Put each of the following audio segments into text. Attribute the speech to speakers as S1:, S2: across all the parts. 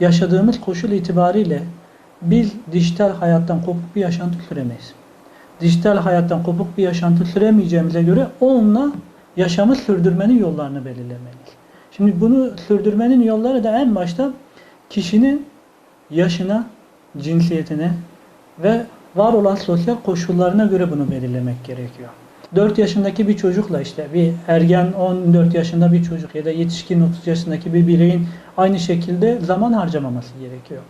S1: yaşadığımız koşul itibariyle biz dijital hayattan kopuk bir yaşantı süremeyiz. Dijital hayattan kopuk bir yaşantı süremeyeceğimize göre onunla yaşamı sürdürmenin yollarını belirlemeliyiz. Şimdi bunu sürdürmenin yolları da en başta kişinin yaşına, cinsiyetine ve var olan sosyal koşullarına göre bunu belirlemek gerekiyor. 4 yaşındaki bir çocukla işte bir ergen 14 yaşında bir çocuk ya da yetişkin 30 yaşındaki bir bireyin aynı şekilde zaman harcamaması gerekiyor.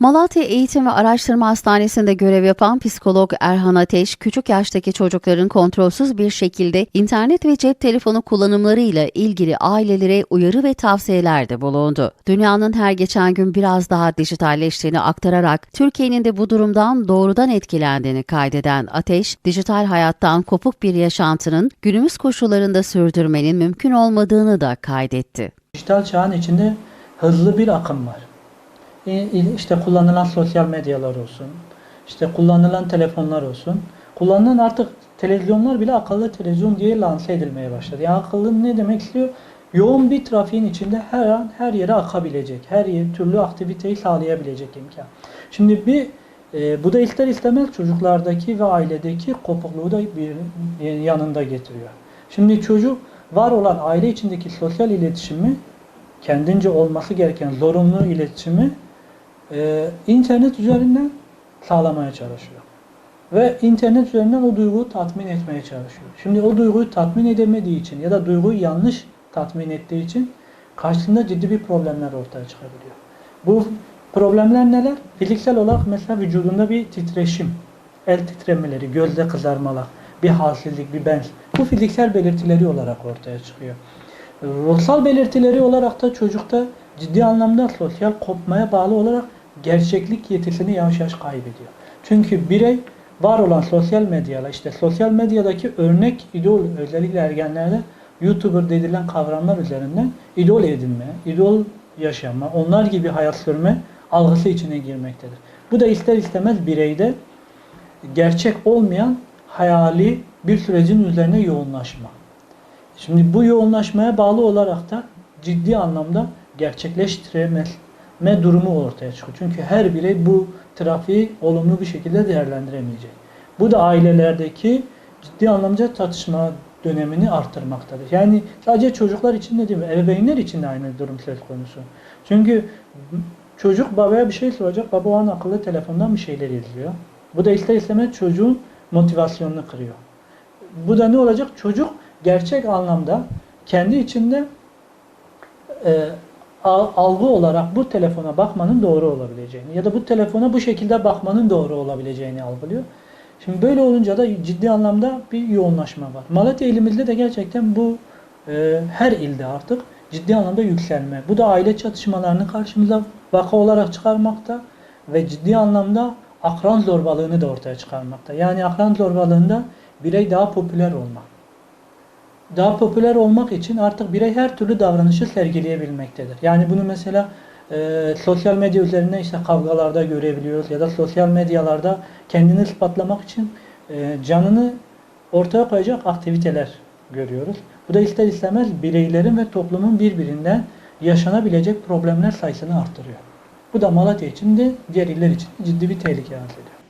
S2: Malatya Eğitim ve Araştırma Hastanesi'nde görev yapan psikolog Erhan Ateş, küçük yaştaki çocukların kontrolsüz bir şekilde internet ve cep telefonu kullanımlarıyla ilgili ailelere uyarı ve tavsiyelerde bulundu. Dünyanın her geçen gün biraz daha dijitalleştiğini aktararak Türkiye'nin de bu durumdan doğrudan etkilendiğini kaydeden Ateş, dijital hayattan kopuk bir yaşantının günümüz koşullarında sürdürmenin mümkün olmadığını da kaydetti.
S1: Dijital çağın içinde hızlı bir akım var. E, İşte kullanılan sosyal medyalar olsun, işte kullanılan telefonlar olsun, kullanılan artık televizyonlar bile akıllı televizyon diye lanse edilmeye başladı. Yani akıllı ne demek istiyor? Yoğun bir trafiğin içinde her an her yere akabilecek, her yer, türlü aktiviteyi sağlayabilecek imkan. Şimdi bir e, bu da ister istemez çocuklardaki ve ailedeki kopukluğu da bir yanında getiriyor. Şimdi çocuk var olan aile içindeki sosyal iletişimi kendince olması gereken zorunlu iletişimi e, internet üzerinden sağlamaya çalışıyor. Ve internet üzerinden o duyguyu tatmin etmeye çalışıyor. Şimdi o duyguyu tatmin edemediği için ya da duyguyu yanlış tatmin ettiği için karşısında ciddi bir problemler ortaya çıkabiliyor. Bu problemler neler? Fiziksel olarak mesela vücudunda bir titreşim, el titremeleri, gözde kızarmalar, bir halsizlik, bir benz. Bu fiziksel belirtileri olarak ortaya çıkıyor. Ruhsal belirtileri olarak da çocukta ciddi anlamda sosyal kopmaya bağlı olarak gerçeklik yetisini yavaş yavaş kaybediyor. Çünkü birey var olan sosyal medyayla işte sosyal medyadaki örnek idol özellikle ergenlerde YouTuber dedilen kavramlar üzerinden idol edinme, idol yaşama, onlar gibi hayat sürme algısı içine girmektedir. Bu da ister istemez bireyde gerçek olmayan hayali bir sürecin üzerine yoğunlaşma. Şimdi bu yoğunlaşmaya bağlı olarak da ciddi anlamda gerçekleştirememe durumu ortaya çıkıyor. Çünkü her birey bu trafiği olumlu bir şekilde değerlendiremeyecek. Bu da ailelerdeki ciddi anlamda çatışma dönemini arttırmaktadır. Yani sadece çocuklar için de değil mi? Ebeveynler için de aynı durum söz konusu. Çünkü çocuk babaya bir şey soracak. Baba o an akıllı telefondan bir şeyler izliyor. Bu da ister istemez çocuğun motivasyonunu kırıyor. Bu da ne olacak? Çocuk gerçek anlamda kendi içinde e, algı olarak bu telefona bakmanın doğru olabileceğini ya da bu telefona bu şekilde bakmanın doğru olabileceğini algılıyor. Şimdi böyle olunca da ciddi anlamda bir yoğunlaşma var. Malatya ilimizde de gerçekten bu e, her ilde artık ciddi anlamda yükselme. Bu da aile çatışmalarını karşımıza vaka olarak çıkarmakta ve ciddi anlamda akran zorbalığını da ortaya çıkarmakta. Yani akran zorbalığında birey daha popüler olmak. Daha popüler olmak için artık birey her türlü davranışı sergileyebilmektedir. Yani bunu mesela e, sosyal medya üzerinden işte kavgalarda görebiliyoruz ya da sosyal medyalarda kendini ispatlamak için e, canını ortaya koyacak aktiviteler görüyoruz. Bu da ister istemez bireylerin ve toplumun birbirinden yaşanabilecek problemler sayısını arttırıyor. Bu da Malatya için de diğer iller için ciddi bir tehlike arz ediyor.